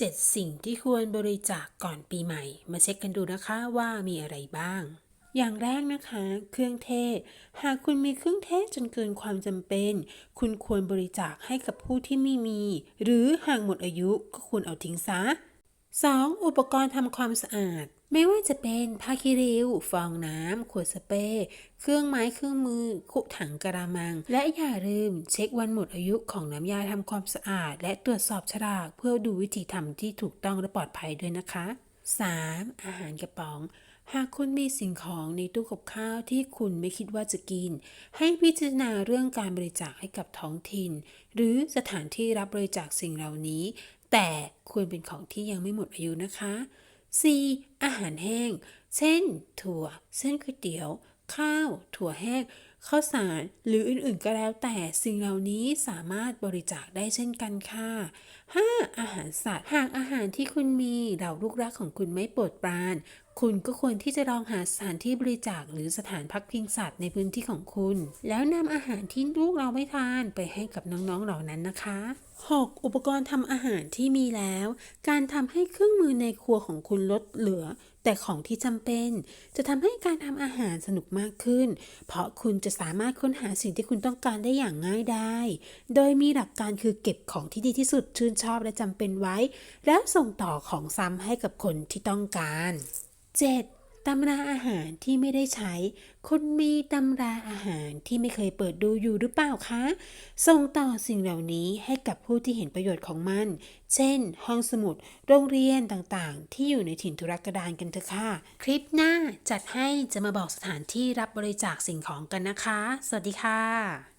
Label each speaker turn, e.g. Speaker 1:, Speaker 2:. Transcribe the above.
Speaker 1: 7 สิ่งที่ควรบริจาคก่อนปีใหม่ มาเช็คกันดูนะคะว่ามีอะไรบ้าง อย่างแรกนะคะ เครื่องเทศ หากคุณมีเครื่องเทศจนเกินความจำเป็น คุณควรบริจาคให้กับผู้ที่ไม่มี หรือหากหมดอายุก็ควรเอาทิ้งซะ 2. อุปกรณ์ทำความสะอาด ไม่ว่าจะเป็นผ้าคีริว ฟองน้ำ ขวดสเปรย์ เครื่องไม้เครื่องมือ คุถังกระมัง และอย่าลืมเช็ควันหมดอายุของน้ำยาทำความสะอาด และตรวจสอบฉลากเพื่อดูวิธีทำที่ถูกต้องและปลอดภัยด้วยนะคะ 3. อาหารกระป๋อง หากคุณมีสิ่งของในตู้กับข้าวที่คุณไม่คิดว่าจะกิน ให้พิจารณาเรื่องการบริจาคให้กับท้องถิ่น หรือสถานที่รับบริจาคสิ่งเหล่านี้ แต่ควรเป็นของที่ยังไม่หมดอายุนะคะ 4. อาหารแห้ง เช่น ถั่ว เส้นก๋วยเตี๋ยว ข้าว ถั่วแห้ง ข้าวสารหรืออื่นๆก็แล้วแต่สิ่งเหล่านี้สามารถบริจาคได้เช่นกันค่ะ 5. อาหารสัตว์ หากอาหารที่คุณมีเหล่าลูกรักของคุณไม่โปรดปราน คุณก็ควรที่จะลองหาสถานที่บริจาคหรือสถานพักพิงสัตว์ในพื้นที่ของคุณ แล้วนำอาหารที่ลูกเราไม่ทานไปให้กับน้องๆเหล่านั้นนะคะ 6. อุปกรณ์ทำอาหารที่มีแล้ว การทำให้เครื่องมือในครัวของคุณลดเหลือ แต่ของที่จำเป็น จะทำให้การทำอาหารสนุกมากขึ้น เพราะคุณจะสามารถค้นหาสิ่งที่คุณต้องการได้อย่างง่ายได้ โดยมีหลักการคือเก็บของที่ดีที่สุดชื่นชอบและจำเป็นไว้ แล้วส่งต่อของซ้ำให้กับคนที่ต้องการ 7. ตำราอาหารที่ไม่ได้ใช้คุณมีตำราอาหารที่ไม่เคยเปิดดูอยู่หรือเปล่าคะ ส่งต่อสิ่งเหล่านี้ให้กับผู้ที่เห็นประโยชน์ของมัน เช่น ห้องสมุด โรงเรียนต่างๆ ที่อยู่ในถิ่นธุรกันดารกันเถอะค่ะ คลิปหน้าจัดให้จะมาบอกสถานที่รับบริจาคสิ่งของกันนะคะ สวัสดีค่ะ